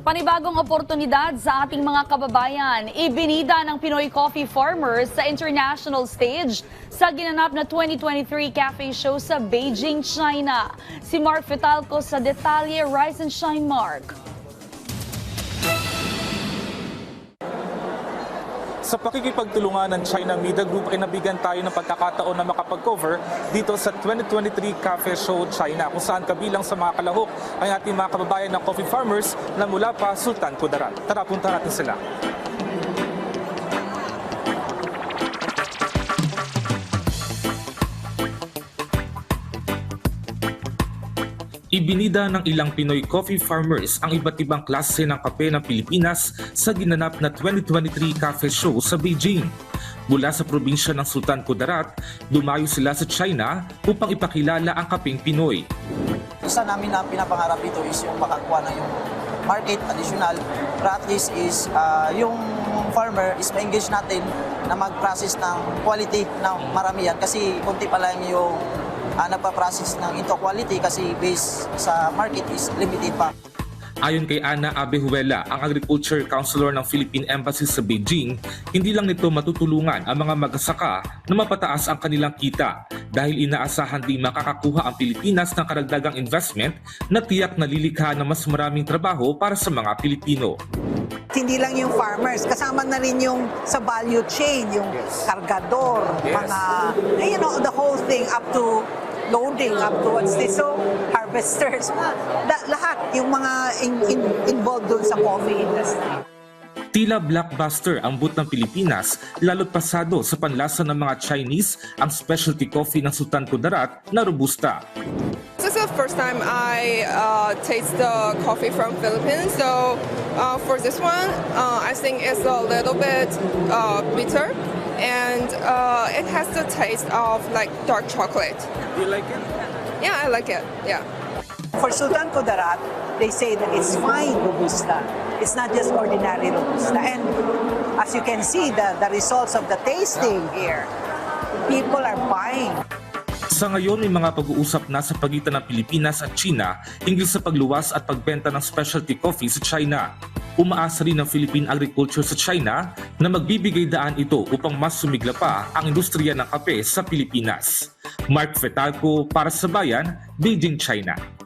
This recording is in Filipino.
Panibagong oportunidad sa ating mga kababayan. Ibinida ng Pinoy Coffee Farmers sa international stage sa ginanap na 2023 Cafe Show sa Beijing, China. Si Mark Fitalco sa Detalye Rise and Shine Mark. Sa pakikipagtulungan ng China Media Group ay nabigyan tayo ng pagkakataon na makapag-cover dito sa 2023 Cafe Show China kung saan kabilang sa mga kalahok ay ating mga kababayan ng coffee farmers na mula pa Sultan Kudarat. Tara, punta natin sila. Ibinida ng ilang Pinoy coffee farmers ang iba't ibang klase ng kape ng Pilipinas sa ginanap na 2023 Cafe Show sa Beijing. Mula sa probinsya ng Sultan Kudarat, dumayo sila sa China upang ipakilala ang kapeng Pinoy. isa namin na pinapangarap dito is yung makakuha ng yung market additional pero at least is ah, yung farmer is ma-engage natin na mag-process ng quality ng maramihan kasi kunti pa lang yung ah, nagpa-process ng into quality kasi based sa market is limited pa. Ayon kay Ana Abehuela, ang Agriculture Counselor ng Philippine Embassy sa Beijing, hindi lang nito matutulungan ang mga magsasaka na mapataas ang kanilang kita dahil inaasahan ding makakakuha ang Pilipinas ng karagdagang investment na tiyak na lilikha ng mas maraming trabaho para sa mga Pilipino. hindi lang yung farmers, kasama na rin yung sa value chain, yung kargador, Yes. mga, you know, the whole thing up to loading, up to what's this, so harvesters, la- lahat, yung mga in- in- involved dun sa coffee industry. Tila blockbuster ang boot ng Pilipinas lalo't pasado sa panlasa ng mga Chinese ang specialty coffee ng Sultan Kudarat na robusta. This is the first time I uh, taste the coffee from Philippines. So uh, for this one, uh, I think it's a little bit uh, bitter, and uh, it has the taste of like dark chocolate. Do you like it? Yeah, I like it. Yeah. For Sultan Kudarat, they say that it's fine Robusta. It's not just ordinary Robusta. And as you can see, the, the results of the tasting here, people are buying. Sa ngayon, may mga pag-uusap na sa pagitan ng Pilipinas at China hinggil sa pagluwas at pagbenta ng specialty coffee sa China. Umaasa rin ng Philippine Agriculture sa China na magbibigay daan ito upang mas sumigla pa ang industriya ng kape sa Pilipinas. Mark Fetalco para sa Bayan, Beijing, China.